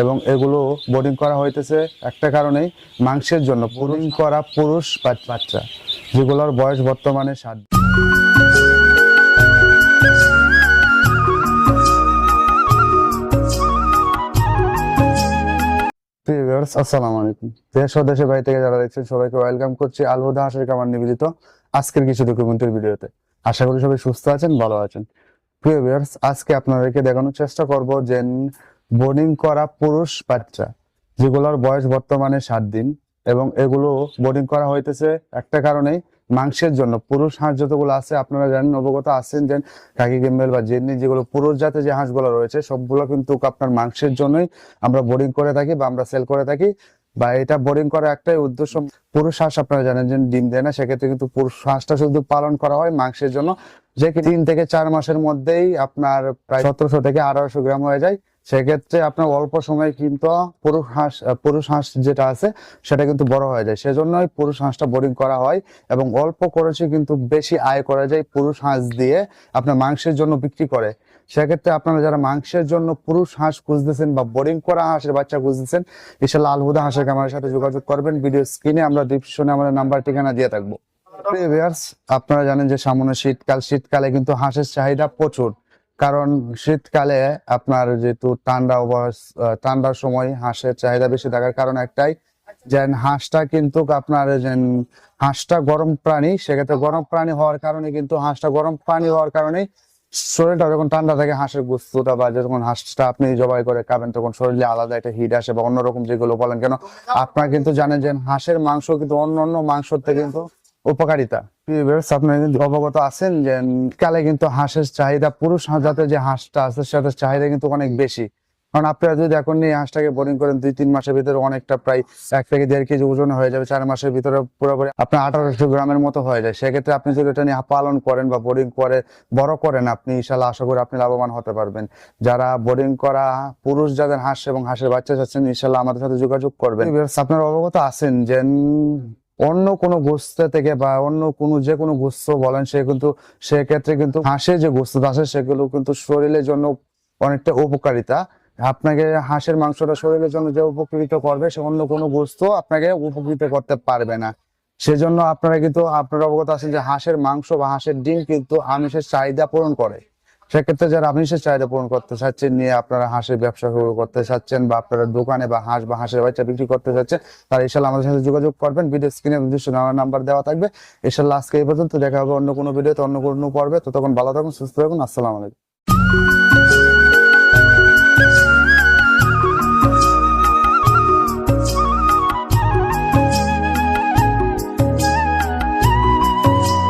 এবং এগুলো বোর্ডিং করা হইতেছে একটা কারণেই মাংসের জন্য বোর্ডিং করা পুরুষ বাচ্চা, যেগুলোর বয়স বর্তমানে সাত আসসালামু আলাইকুম। দেশ ও দেশের বাইরে থেকে যারা দেখছেন, সবাইকে ওয়েলকাম করছি আলহুদা হাসের কামার নিবেদিত আজকের কিছু ডকুমেন্টের ভিডিওতে। আশা করি সবাই সুস্থ আছেন, ভালো আছেন। প্রিয় ভিউয়ার্স আজকে আপনাদেরকে দেখানোর চেষ্টা করব যে বোর্ডিং করা পুরুষ বাচ্চা, যেগুলোর বয়স বর্তমানে সাত দিন, এবং এগুলো বোর্ডিং করা হইতেছে একটা কারণেই মাংসের জন্য। পুরুষ হাঁস যতগুলো আছে, আপনারা জানেন, অবগত আছেন যে কাকি গেম্বেল বা জেননি, যেগুলো পুরুষ জাতের যে হাঁসগুলো রয়েছে, সবগুলো কিন্তু আপনার মাংসের জন্যই আমরা বোর্ডিং করে থাকি বা আমরা সেল করে থাকি। বা এটা বোর্ডিং করা একটাই উদ্দেশ্য। পুরুষ হাঁস আপনারা জানেন যে ডিম দেয় না, সেক্ষেত্রে কিন্তু পুরুষ হাঁসটা শুধু পালন করা হয় মাংসের জন্য। যে তিন থেকে চার মাসের মধ্যেই আপনার প্রায় সতেরোশো থেকে আঠারোশো গ্রাম হয়ে যায়। সেক্ষেত্রে আপনার অল্প সময় কিন্তু পুরুষ হাঁস পুরুষ হাঁস যেটা আছে, সেটা কিন্তু বড় হয়ে যায়। সেজন্যই পুরুষ হাঁসটা বোরিং করা হয় এবং অল্প খরচে কিন্তু বেশি আয় করা যায় পুরুষ হাঁস দিয়ে আপনার মাংসের জন্য বিক্রি করে। সেক্ষেত্রে আপনারা যারা মাংসের জন্য পুরুষ হাঁস খুঁজতেছেন বা বোরিং করা হাঁসের বাচ্চা খুঁজতেছেন, ইনশাল্লাহ আলহুদা হাঁসের আমার সাথে যোগাযোগ করবেন। ভিডিও স্ক্রিনে আমরা ডিসক্রিপশনে আমাদের নাম্বার ঠিকানা দিয়ে থাকব। আপনারা জানেন যে সামনে শীতকাল, শীতকালে কিন্তু হাঁসের চাহিদা প্রচুর। কারণ শীতকালে আপনার যেহেতু ঠান্ডা ঠান্ডার সময় হাঁসের চাহিদা বেশি থাকার কারণ একটাই যে হাঁসটা কিন্তু আপনার যে হাঁসটা গরম প্রাণী, সেক্ষেত্রে গরম প্রাণী হওয়ার কারণে কিন্তু হাঁসটা গরম প্রাণী হওয়ার কারণে শরীরটা যখন ঠান্ডা থাকে, হাঁসের গুস্তটা বা যখন হাঁসটা আপনি জবাই করে খাবেন, তখন শরীরে আলাদা একটা হিট আসে বা অন্যরকম যেগুলো বলেন কেন, আপনারা কিন্তু জানেন যে হাঁসের মাংস কিন্তু অন্য অন্য থেকে কিন্তু উপকারিতা। অবগত আছেন যে, কালে কিন্তু হাঁসের চাহিদা, পুরুষ জাতের যে হাঁসটা আছে, সেটার চাহিদা কিন্তু অনেক বেশি। কারণ আপনারা যদি এখন নিয়ে হাঁসটাকে বোরিং করেন, দুই, তিন মাসের ভিতরে অনেকটা প্রায় এক থেকে দেড় কেজি ওজন হয়ে যাবে, চার মাসের ভিতরে পুরোপুরি আপনার আঠারোশো গ্রামের মতো হয়ে যায়। সেক্ষেত্রে আপনি যদি এটা নিয়ে পালন করেন বা বোরিং করে, বড় করেন, আপনি ইনশাল্লাহ আশা করি আপনি লাভবান হতে পারবেন। যারা বোরিং করা পুরুষ যাদের হাঁস এবং হাঁসের বাচ্চা চাচ্ছেন ইনশাল্লাহ আমাদের সাথে যোগাযোগ করবেন। আপনারা অবগত আছেন যে অন্য কোনো গোস্ত থেকে বা অন্য কোনো যে কোনো গোস্ত বলেন, সে কিন্তু সেক্ষেত্রে কিন্তু হাঁসের যে গোস্ত আছে, সেগুলো কিন্তু শরীরের জন্য অনেকটা উপকারিতা। আপনাকে হাঁসের মাংসটা শরীরের জন্য যে উপকৃত করবে, সে অন্য কোনো গোস্ত আপনাকে উপকৃত করতে পারবে না। সেজন্য আপনারা কিন্তু, আপনারা অবগত আছেন যে হাঁসের মাংস বা হাঁসের ডিম কিন্তু আমিষের চাহিদা পূরণ করে। সেক্ষেত্রে যারা আপনি সে চাহিদা পূরণ করতে চাচ্ছেন নিয়ে আপনারা হাঁসের ব্যবসা শুরু করতে চাচ্ছেন বা আপনারা দোকানে বা হাঁস বা হাঁসের বাচ্চা বিক্রি করতে চাচ্ছেন, তারা ইনশাল্লাহ আমাদের সাথে যোগাযোগ করবেন। ভিডিও স্ক্রিনে নির্দিষ্ট নাম্বার দেওয়া থাকবে। ইনশাল্লাহ আজকে এই পর্যন্ত। দেখা হবে অন্য কোনো ভিডিওতে অন্য কোনো পর্বে। তখন ভালো থাকুন, সুস্থ থাকুন। আসসালামু আলাইকুম।